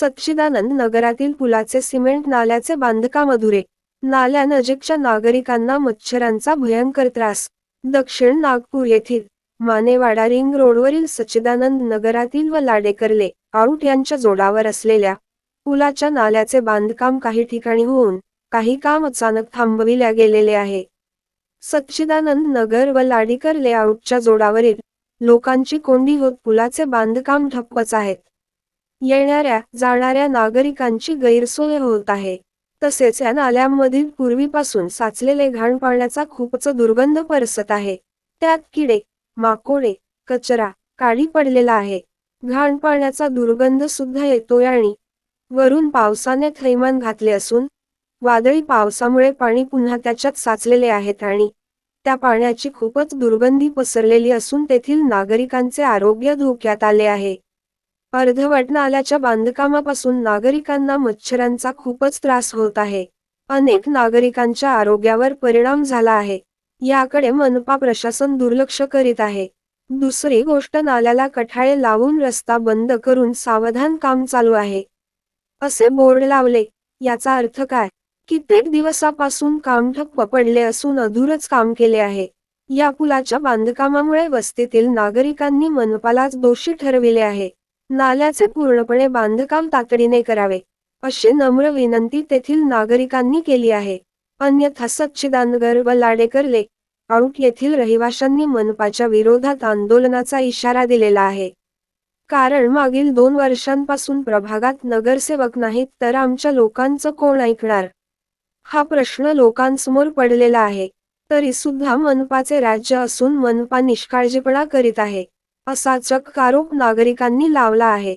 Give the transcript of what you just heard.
सच्चिदानंद नगरातील पुलाचे सिमेंट नाल्याचे बांधकाम अधुरे नाल्यानजीकच्या नागरिकांना मच्छरांचा भयंकर त्रास. दक्षिण नागपूर येथील मानेवाडा रिंग रोडवरील सच्चिदानंद नगरातील व लाडेकरले आऊट यांच्या जोडावर असलेल्या पुलाच्या नाल्याचे बांधकाम काही ठिकाणी होऊन काही काम अचानक थांबविल्या गेलेले आहे. सच्चिदानंद नगर व लाडीकर लेआउटच्या जोडावरील लोकांची कोंडी होत पुलाचे बांधकाम ठप्पच आहेत. येणाऱ्या जाणाऱ्या नागरिकांची गैरसोय होत आहे. तसेच या नाल्यांमधील पूर्वीपासून साचलेले घाण पाण्याचा खूपच दुर्गंध परसत आहे. त्यात किडे माकोडे कचरा काळी पडलेला आहे. घाण पाण्याचा दुर्गंध सुद्धा येतोय आणि वरून पावसाने थैमान घातले असून वादळी पावसामुळे पाणी पुन्हा त्याच्यात साचलेले आहेत आणि त्या पाण्याची खूपच दुर्गंधी पसरलेली असून तेथील नागरिकांचे आरोग्य धोक्यात आले आहे. अर्धवट नाल्याच्या बांधकामापासून नागरिकांना मच्छरांचा खूपच त्रास होत आहे. अनेक नागरिकांच्या आरोग्यावर परिणाम झाला आहे. याकडे मनपा प्रशासन दुर्लक्ष करीत आहे. दुसरी गोष्ट नाल्याला कठाळे लावून रस्ता बंद करून सावधान काम चालू आहे. असे बोर्ड लावले याचा अर्थ काय? कित्येक दिवसापासून काम ठप्प पडले असून अधूरच काम केले आहे. या पुलाच्या बांधकामामुळे वस्तीतील नागरिकांनी मनपालाच दोषी ठरविले आहे. नाल्याचे पूर्णपणे बांधकाम तातडीने करावे अशी नम्र विनंती तेथील नागरिकांनी केली आहे. अन्यथा सच्चिदानगर व लाडेकरले आऊट येथील रहिवाशांनी मनपाच्या विरोधात आंदोलनाचा इशारा दिलेला आहे. कारण मागील दोन वर्षांपासून प्रभागात नगरसेवक नाहीत तर आमच्या लोकांचं कोण ऐकणार? हा प्रश्न लोकांसमोर पडलेला आहे तरी सुद्धा मनपाचे राज्य असून मनपा निष्काळजीपणा करीत आहे. असा चक्क आरोप नागरिकांनी लावला आहे.